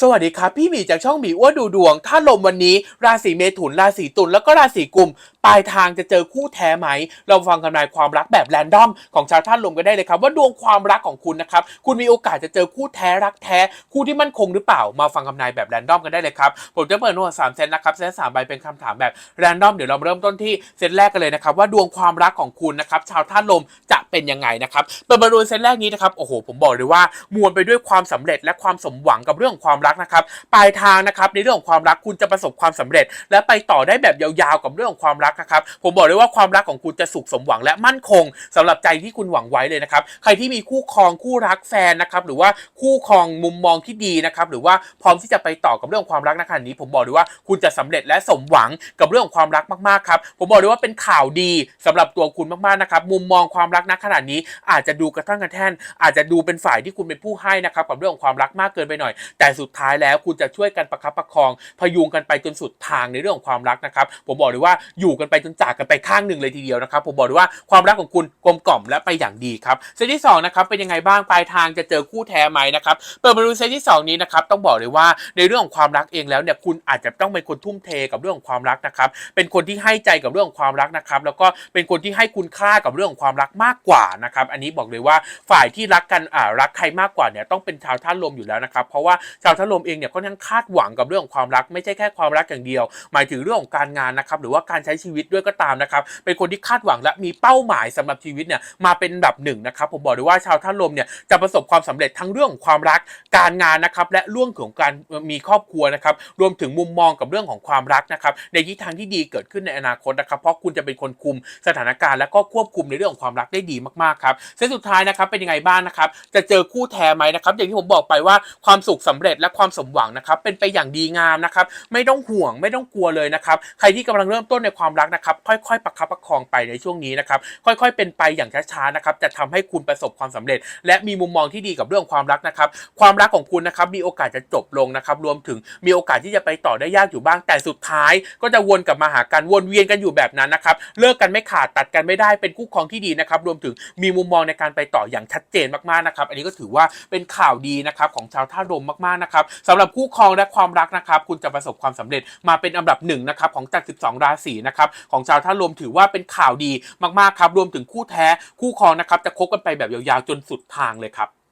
สวัสดีครับ พี่หมีจากช่องหมีอ้วนดูดวง ถ้าลมวันนี้ราศีเมถุน ราศีตุลแล้วก็ราศีกุม ปลายทางจะเจอคู่แท้ไหม เราฟังคำนายความรักแบบแรนดอมของชาวท่านลมกันได้เลยครับ ว่าดวงความรักของคุณนะครับ คุณมีโอกาสจะเจอคู่แท้รักแท้ คู่ที่มั่นคงหรือเปล่า มาฟังคำนายแบบแรนดอมกันได้เลยครับ ผมจะเปิดทั้งหมดสามเซตนะครับเซตสามใบเป็นคำถามแบบแรนดอมเดี๋ยวเราเริ่มต้นที่เซตแรกกันเลยนะครับว่าดวงความรักของคุณนะครับชาวท่านลมจะเป็นยังไงนะครับเปิดมาดูเซตแรกนี้นะครับโอ้โหผมบอกเลยว่ามวลไปด้วยความสำเร็จและความสมหวังกับเรื่องความรักนะครับปลายทางนะครับในเรื่องของความรักคุณจะประสบความสำเร็จ และไปต่อได้แบบยาวๆกับเรื่องของความรักนะครับผมบอกเลยว่าความรักของคุณจะสุขสมหวังและมั่นคงสำหรับใจที่คุณหวังไว้เลยนะครับใครที่มีคู่ครองคู่รักแฟนนะครับหรือว่าคู่ครองมุมมองที่ดีนะครับหรือว่าพร้อมที่จะไปต่อกับเรื่องของความรักในขณะนี้ผมบอกเลยว่าคุณจะสำเร็จและสมหวังกับเรื่องของความรักมากๆครับผมบอกเลยว่าเป็นข่าวดีสำหรับตัวคุณมากๆนะครับมุมมองความรักณขณะนี้อาจจะดูกระทั่งกระแท่นอาจจะดูเป็นฝ่ายที่คุณเป็นผู้ให้นะครับกับเรื่องของความรักมากเกินไปหน่อย แต่สุดท้ายแล้วคุณจะช่วยกันประคับประคอง พยุงกันไปจนสุดทางในเรื่องของความรักนะครับผมบอกเลยว่าอยู่กันไปจนจากกันไปข้างหนึ่งเลยทีเดียวนะครับผมบอกเลยว่าความรักของคุณกลมกล่อมและไปอย่างดีครับเซตที่สองนะครับเป็นยังไงบ้างปลายทางจะเจอคู่แท้ไหมนะครับเปิดมาดูเซตที่สองนี้นะครับต้องบอกเลยว่าในเรื่องของความรักเองแล้วเนี่ยคุณอาจจะต้องเป็นคนทุ่มเทกับเรื่องของความรักนะครับเป็นคนที่ให้ใจกับเรื่องของความรักนะครับแล้วก็เป็นคนที่ให้คุณค่ากับเรื่องของความรักมากกว่านะครับอันนี้บอกเลยว่าฝ่ายที่รักกันอ่ารักใครมากกว่าเนี่ยต้องเป็นชาวท่านลมอยู่แล้วนะครับเพราะว่าชาวท่านลมเองเนี่ยก็ยังคาดหวังกับเรื่องของความรัก ไม่ใช่แค่ความรักอย่างเดียว หมายถึงเรื่องของการงานนะครับหรือว่าการใช้ชีวิตด้วยก็ตามนะครับเป็นคนที่คาดหวังและมีเป้าหมายสำหรับชีวิตเนี่ยมาเป็นอันดับหนึ่งนะครับผมบอกเลยว่าชาวท่าลมเนี่ยจะประสบความสำเร็จทั้งเรื่องของความรักการงานนะครับและเรื่องของการมีครอบครัวนะครับรวมถึงมุมมองกับเรื่องของความรักนะครับในทิศทางที่ดีเกิดขึ้นในอนาคตนะครับเพราะคุณจะเป็นคนคุมสถานการณ์และก็ควบคุมในเรื่องของความรักได้ดีมากๆครับเส้นสุดท้ายนะครับเป็นยังไงบ้างนะครับจะเจอคู่แท้ไหมนะครับอย่างที่ผมบอกไปว่าความสุขสำเร็จและความสมหวังนะครับเป็นไปอย่างดีงามนะครับไม่ต้องห่วงไม่ต้องกลัวเลยนะครับใครที่กำลังเริ่มต้นในความรักนะครับค่อยๆ ประคับประคองไปในช่วงนี้นะครับค่อยๆ เป็นไปอย่างช้าๆนะครับจะทำให้คุณประสบความสำเร็จ และมีมุมมองที่ดีกับเรื่องความรักนะครับความรักของคุณนะครับมีโอกาสจะจบลงนะครับรวมถึงมีโอกาสที่จะไปต่อได้ยากอยู่บ้างแต่สุดท้าย ก็จะวนกลับมาหากันวนเวียนกันอยู่แบบนั้นนะครับเลิกกันไม่ขาดตัดกันไม่ได้เป็นคู่ครองที่ดีนะครับรวมถึงมีมุมมองในการไปต่ออย่างชัดเจนมากๆนะครับอันนี้ก็ถือว่าเป็นข่าวดีนะครับของชาวท่าลมมากๆนะครับสำหรับคู่ครองและความรักนะครับ คุณจะประสบความสำเร็จมาเป็นอันดับหนึ่งนะครับของจาก 12 ราศีนะครับของชาวท่าลมถือว่าเป็นข่าวดีมากๆครับรวมถึงคู่แท้คู่ครองนะครับจะคบกันไปแบบยาวๆจนสุดทางเลยครับ